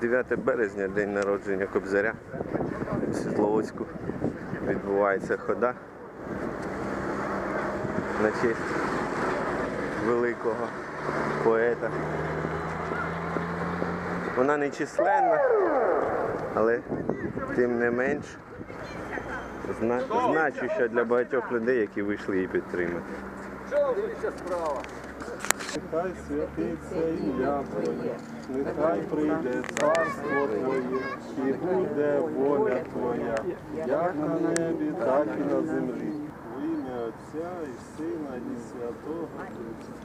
9 березня, день народження Кобзаря. В Світловодську відбувається хода на честь великого поета. Вона не численна, але тим не менш зна- значуща для багатьох людей, які вийшли її підтримати. Нехай святиться ім'я Твоє, нехай прийде царство Твоє, і буде воля Твоя, як на небі, так і на землі. В ім'я Отця і Сина, і Святого Духа.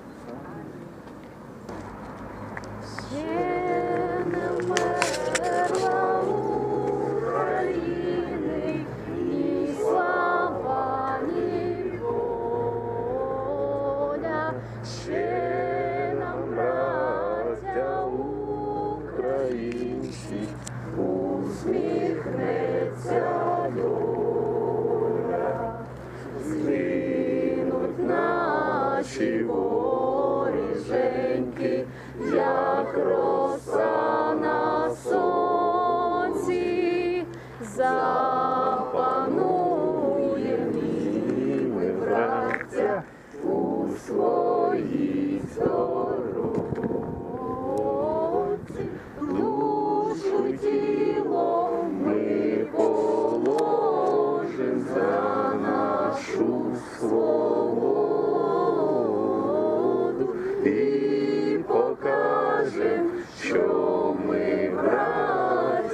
Наші воріженьки, як роса на сонці, запануєм і ми, браття, у своїй сторонці, душу тіло